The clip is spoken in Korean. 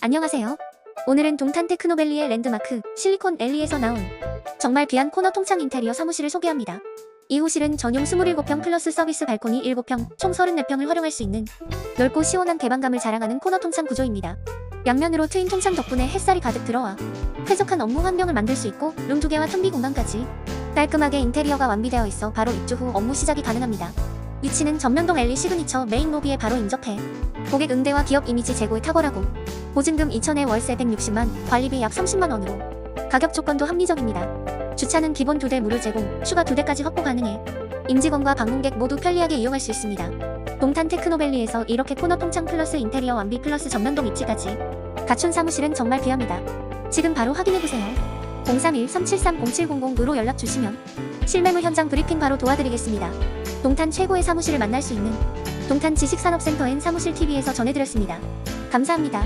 안녕하세요. 오늘은 동탄 테크노밸리의 랜드마크 실리콘 앨리에서 나온 정말 귀한 코너 통창 인테리어 사무실을 소개합니다. 이 호실은 전용 27평 플러스 서비스 발코니 7평, 총 34평을 활용할 수 있는 넓고 시원한 개방감을 자랑하는 코너 통창 구조입니다. 양면으로 트인 통창 덕분에 햇살이 가득 들어와 쾌적한 업무 환경을 만들 수 있고 룸두 개와 tum비 공간까지 깔끔하게 인테리어가 완비되어 있어 바로 입주 후 업무 시작이 가능합니다. 위치는 전면동 엘리 시그니처 메인 로비에 바로 인접해 고객 응대와 기업 이미지 제고에 탁월하고 보증금 2천에 월세 160만, 관리비 약 30만 원으로 가격 조건도 합리적입니다. 주차는 기본 두대 무료 제공, 추가 두 대까지 확보 가능해 임직원과 방문객 모두 편리하게 이용할 수 있습니다. 동탄 테크노밸리에서 이렇게 코너 통창 플러스 인테리어 완비 플러스 전면동 입지까지 갖춘 사무실은 정말 귀합니다. 지금 바로 확인해보세요. 031-373-0700으로 연락 주시면 실매물 현장 브리핑 바로 도와드리겠습니다. 동탄 최고의 사무실을 만날 수 있는 동탄 지식산업센터엔 사무실 TV에서 전해드렸습니다. 감사합니다.